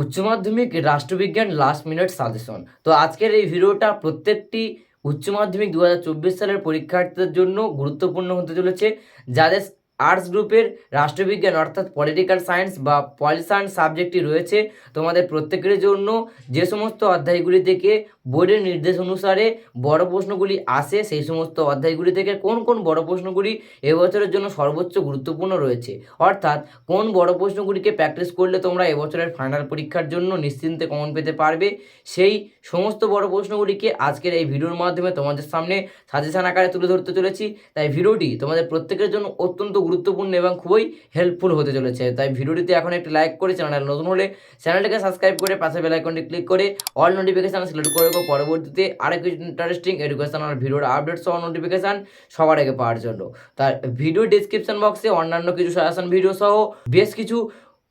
উচ্চ মাধ্যমিক রাষ্ট্রবিজ্ঞান লাস্ট মিনিট সাজেশন তো আজকের এই ভিডিওটা প্রত্যেকটি উচ্চ মাধ্যমিক দু হাজার চব্বিশ সালের পরীক্ষার্থীদের জন্য গুরুত্বপূর্ণ হতে চলেছে। যাদের আর্টস গ্রুপের রাষ্ট্রবিজ্ঞান অর্থাৎ পলিটিক্যাল সায়েন্স বা পলি সায়েন্স সাবজেক্টটি রয়েছে। তোমাদের প্রত্যেকের জন্য যে সমস্ত অধ্যায়গুলি থেকে বোর্ডের নির্দেশ অনুসারে বড় প্রশ্নগুলি আসে, সেই সমস্ত অধ্যায়গুলি থেকে কোন কোন বড় প্রশ্নগুলি এবছরের জন্য সর্বোচ্চ গুরুত্বপূর্ণ রয়েছে? অর্থাৎ কোন বড় প্রশ্নগুলিকে প্র্যাকটিস করলে তোমরা এবছরের ফাইনাল পরীক্ষার জন্য নিশ্চিন্তে কমন পেতে পারবে? সেই সমস্ত বড় প্রশ্নগুলিকে আজকের এই ভিডিওর মাধ্যমে তোমাদের সামনে সাজেশন আকারে তুলে ধরতে চলেছি। তাই ভিডিওটি তোমাদের প্রত্যেকের জন্য অত্যন্ত গুরুত্বপূর্ণ এবং খুবই হেল্পফুল হতে চলেছে। তাই ভিডিওটিতে এখন একটি লাইক করে চ্যানেল নতুন হলে চ্যানেলটিকে সাবস্ক্রাইব করে পাশে বেল আইকনটি ক্লিক করে অল নোটিফিকেশান সিলেক্ট করে পরবর্তীতে আরেক ইন্টারেস্টিং এডুকেশনাল ভিডিওর আপডেট সহ নোটিফিকেশান সবার আগে পাওয়ার জন্য। তার ভিডিও ডিসক্রিপশন বক্সে অন্যান্য কিছু সাজেশন ভিডিও সহ বেশ কিছু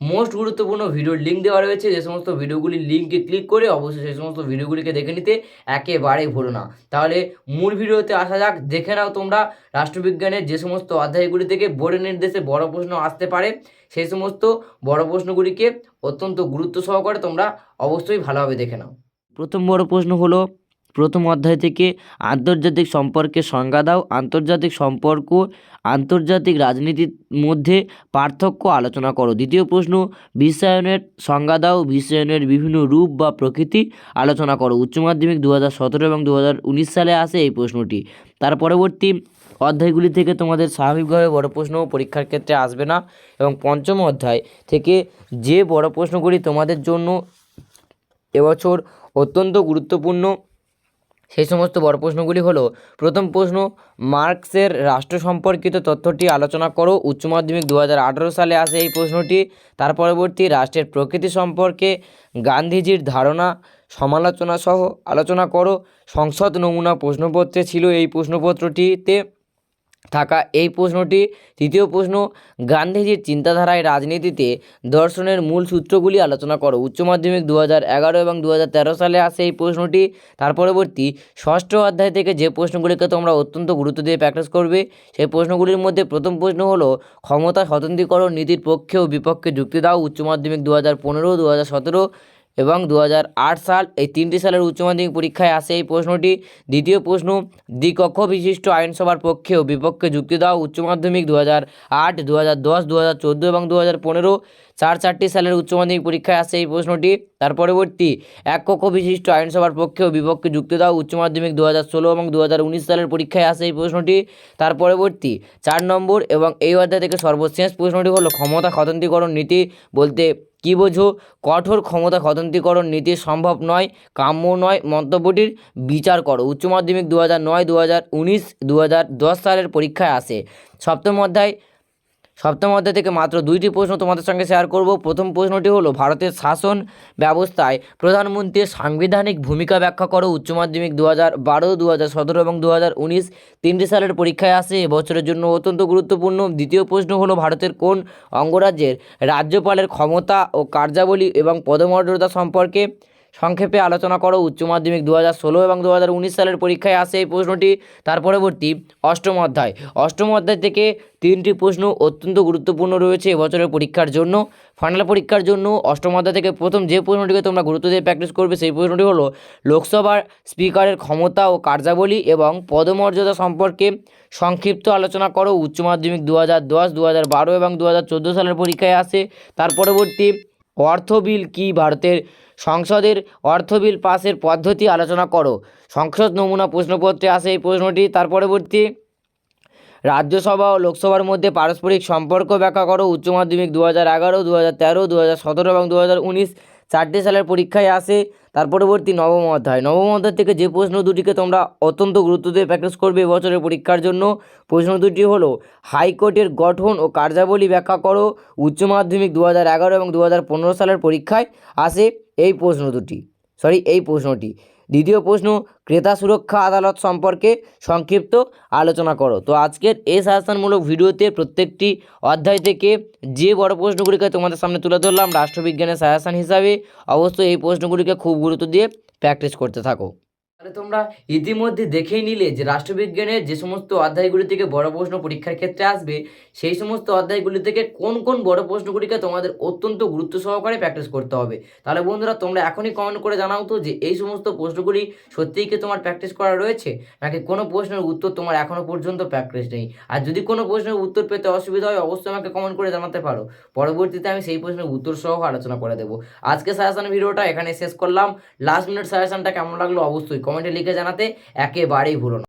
মোস্ট গুরুত্বপূর্ণ ভিডিওর লিঙ্ক দেওয়া রয়েছে, যে সমস্ত ভিডিওগুলির লিঙ্কে ক্লিক করে অবশ্যই সেই সমস্ত ভিডিওগুলিকে দেখে নিতে একেবারেই ভুলো না। তাহলে মূল ভিডিওতে আসা যাক, দেখে নাও তোমরা রাষ্ট্রবিজ্ঞানের যে সমস্ত অধ্যায়গুলি থেকে বোর্ডের নির্দেশে বড় প্রশ্ন আসতে পারে, সেই সমস্ত বড় প্রশ্নগুলিকে অত্যন্ত গুরুত্ব সহকারে তোমরা অবশ্যই ভালোভাবে দেখে নাও। প্রথম বড় প্রশ্ন হলো প্রথম অধ্যায় থেকে আন্তর্জাতিক সম্পর্কে সংজ্ঞা দাও। আন্তর্জাতিক সম্পর্ক, আন্তর্জাতিক রাজনীতির মধ্যে পার্থক্য আলোচনা করো। দ্বিতীয় প্রশ্ন, বিশ্বায়নের সংজ্ঞা দাও। বিশ্বায়নের বিভিন্ন রূপ বা প্রকৃতি আলোচনা করো। উচ্চ মাধ্যমিক দু হাজার সতেরো এবং দু হাজার উনিশ সালে আসে এই প্রশ্নটি। তার পরবর্তী অধ্যায়গুলি থেকে তোমাদের স্বাভাবিকভাবে বড় প্রশ্ন পরীক্ষার ক্ষেত্রে আসবে না এবং পঞ্চম অধ্যায় থেকে যে বড় প্রশ্নগুলি তোমাদের জন্য এবছর অত্যন্ত গুরুত্বপূর্ণ সেই সমস্ত বড় প্রশ্নগুলি হলো, প্রথম প্রশ্ন, মার্কসের রাষ্ট্র সম্পর্কিত তথ্যটি আলোচনা করো। উচ্চ মাধ্যমিক দু হাজার আঠারো সালে আসে এই প্রশ্নটি। তার পরবর্তী রাষ্ট্রের প্রকৃতি সম্পর্কে গান্ধীজির ধারণা, সমালোচনা সহ আলোচনা করো। সংসদ নমুনা প্রশ্নপত্রে ছিল এই প্রশ্নপত্রটিতে। থাকা এই প্রশ্নটি। তৃতীয় প্রশ্ন, গান্ধীজির চিন্তাধারায় রাজনীতিতে দর্শনের মূল সূত্রগুলি আলোচনা করো। উচ্চ মাধ্যমিক দু এগারো এবং দু হাজার তেরো সালে আসে এই প্রশ্নটি। তার পরবর্তী ষষ্ঠ অধ্যায় থেকে যে প্রশ্নগুলিকে তোমরা অত্যন্ত গুরুত্ব দিয়ে প্র্যাকটিস করবে, সেই প্রশ্নগুলির মধ্যে প্রথম প্রশ্ন হলো, ক্ষমতা স্বতন্ত্রীকরণ নীতির পক্ষে ও বিপক্ষে যুক্তি দাও। উচ্চ মাধ্যমিক দু হাজার পনেরো দু হাজার সতেরো এবং দু হাজার আট সাল এই তিনটি সালের উচ্চ মাধ্যমিক পরীক্ষায় আসে এই প্রশ্নটি। দ্বিতীয় প্রশ্ন, দ্বিকক্ষ বিশিষ্ট আইনসভার পক্ষে ও বিপক্ষে যুক্তি দাও উচ্চ মাধ্যমিক দু হাজার আট দু হাজার দশ দু হাজার চোদ্দ এবং দু হাজার পনেরো। চার চারটি সালের উচ্চ মাধ্যমিক পরীক্ষায় আসে এই প্রশ্নটি। তার পরবর্তী এক কক্ষ বিশিষ্ট আইনসভার পক্ষে ও বিপক্ষে যুক্তি দাও উচ্চ মাধ্যমিক দু হাজার ষোলো এবং দু হাজার উনিশ সালের পরীক্ষায় আসে এই প্রশ্নটি। তার পরবর্তী, চার নম্বর এবং এই অধ্যায় থেকে সর্বশেষ প্রশ্নটি হলো ক্ষমতা স্বতন্ত্রীকরণ নীতি বলতে কী বোঝো? কঠোর ক্ষমতা স্বতন্ত্রীকরণ নীতি সম্ভব নয়, কাম্য নয়, মন্তব্যটির বিচার করো। উচ্চ মাধ্যমিক দু হাজার নয় দু হাজার উনিশ দু হাজার দশ সালের পরীক্ষায় আসে। সপ্তম অধ্যায় সপ্তম অধ্যায় থেকে মাত্র দুইটি প্রশ্ন তোমাদের সঙ্গে শেয়ার করব। প্রথম প্রশ্নটি হলো, ভারতের শাসন ব্যবস্থায় প্রধানমন্ত্রীর সাংবিধানিক ভূমিকা ব্যাখ্যা করো। উচ্চ মাধ্যমিক দু হাজার বারো দু হাজার সতেরো এবং দু হাজার উনিশ তিনটি সালের পরীক্ষায় আসে। এবছরের জন্য অত্যন্ত গুরুত্বপূর্ণ। দ্বিতীয় প্রশ্ন হলো, ভারতের কোন অঙ্গরাজ্যের রাজ্যপালের ক্ষমতা ও কার্যাবলী এবং পদমর্যাদা সম্পর্কে সংক্ষেপে আলোচনা করো। উচ্চ মাধ্যমিক দু হাজার ষোলো এবং দু হাজার উনিশ সালের পরীক্ষায় আসে এই প্রশ্নটি। তার পরবর্তী অষ্টম অধ্যায়। অষ্টম অধ্যায় থেকে তিনটি প্রশ্ন অত্যন্ত গুরুত্বপূর্ণ রয়েছে এবছরের পরীক্ষার জন্য। ফাইনাল পরীক্ষার জন্য অষ্টম অধ্যায় থেকে প্রথম যে প্রশ্নটিকে তোমরা গুরুত্ব দিয়ে প্র্যাকটিস করবে সেই প্রশ্নটি হলো লোকসভার স্পিকারের ক্ষমতা ও কার্যাবলী এবং পদমর্যাদা সম্পর্কে সংক্ষিপ্ত আলোচনা করো। উচ্চ মাধ্যমিক দু হাজার দশ দু হাজার বারো এবং দু হাজার চোদ্দ সালের পরীক্ষায় আসে। তার পরবর্তী অর্থ বিল কি ভারতের সংসদের অর্থ বিল পাশের পদ্ধতি আলোচনা করো? সংসদ নমুনা প্রশ্নপত্রে আসে এই প্রশ্নটি, তার পরবর্তী রাজ্যসভা ও লোকসভার মধ্যে পারস্পরিক সম্পর্ক ব্যাখ্যা করো। উচ্চ মাধ্যমিক দু হাজার এগারো দু হাজার তেরো দু হাজার সতেরো এবং দু হাজার উনিশ চারটে সালের পরীক্ষায় আসে। তার পরবর্তী নবম অধ্যায়। নবম অধ্যায় থেকে যে প্রশ্ন দুটিকে তোমরা অত্যন্ত গুরুত্ব দিয়ে প্র্যাকটিস করবে এবছরের পরীক্ষার জন্য, প্রশ্ন দুটি হলো, হাইকোর্টের গঠন ও কার্যাবলী ব্যাখ্যা করো। উচ্চ মাধ্যমিক দু হাজার এগারো এবং দু হাজার পনেরো সালের পরীক্ষায় আসে এই প্রশ্ন দুটি। সরি, এই প্রশ্নটি। দ্বিতীয় প্রশ্ন, ক্রেতা সুরক্ষা আদালত সম্পর্কে সংক্ষিপ্ত আলোচনা করো। তো আজকের এই শাসনমূলক ভিডিওতে প্রত্যেকটি অধ্যায় থেকে যে বড় প্রশ্নগুলিকে তোমাদের সামনে তুলে ধরলাম, রাষ্ট্রবিজ্ঞানের শাসন হিসাবে, অবশ্যই এই প্রশ্নগুলিকে খুব গুরুত্ব দিয়ে প্র্যাকটিস করতে থাকো। তাহলে তোমরা ইতিমধ্যে দেখেই নিলে যে রাষ্ট্রবিজ্ঞানের যে সমস্ত অধ্যায়গুলি থেকে বড় প্রশ্ন পরীক্ষার ক্ষেত্রে আসবে, সেই সমস্ত অধ্যায়গুলি থেকে কোন কোন বড় প্রশ্নগুলিকে তোমাদের অত্যন্ত গুরুত্ব সহকারে প্র্যাকটিস করতে হবে। তাহলে বন্ধুরা, তোমরা এখনই কমেন্ট করে জানাও তো যে এই সমস্ত প্রশ্নগুলি সত্যিই কি তোমার প্র্যাকটিস করা রয়েছে? নাকি কোনো প্রশ্নের উত্তর তোমার এখনও পর্যন্ত প্র্যাকটিস নেই? আর যদি কোনো প্রশ্নের উত্তর পেতে অসুবিধা হয়, অবশ্যই আমাকে কমেন্ট করে জানাতে পারো। পরবর্তীতে আমি সেই প্রশ্নের উত্তর সহ আলোচনা করে দেবো। আজকে সাজেশন ভিডিওটা এখানে শেষ করলাম। লাস্ট মিনিট সাজেশনটা কেমন লাগল? অবশ্যই কমেন্টে লিখে জানাতে একেবারেই ভুলো না।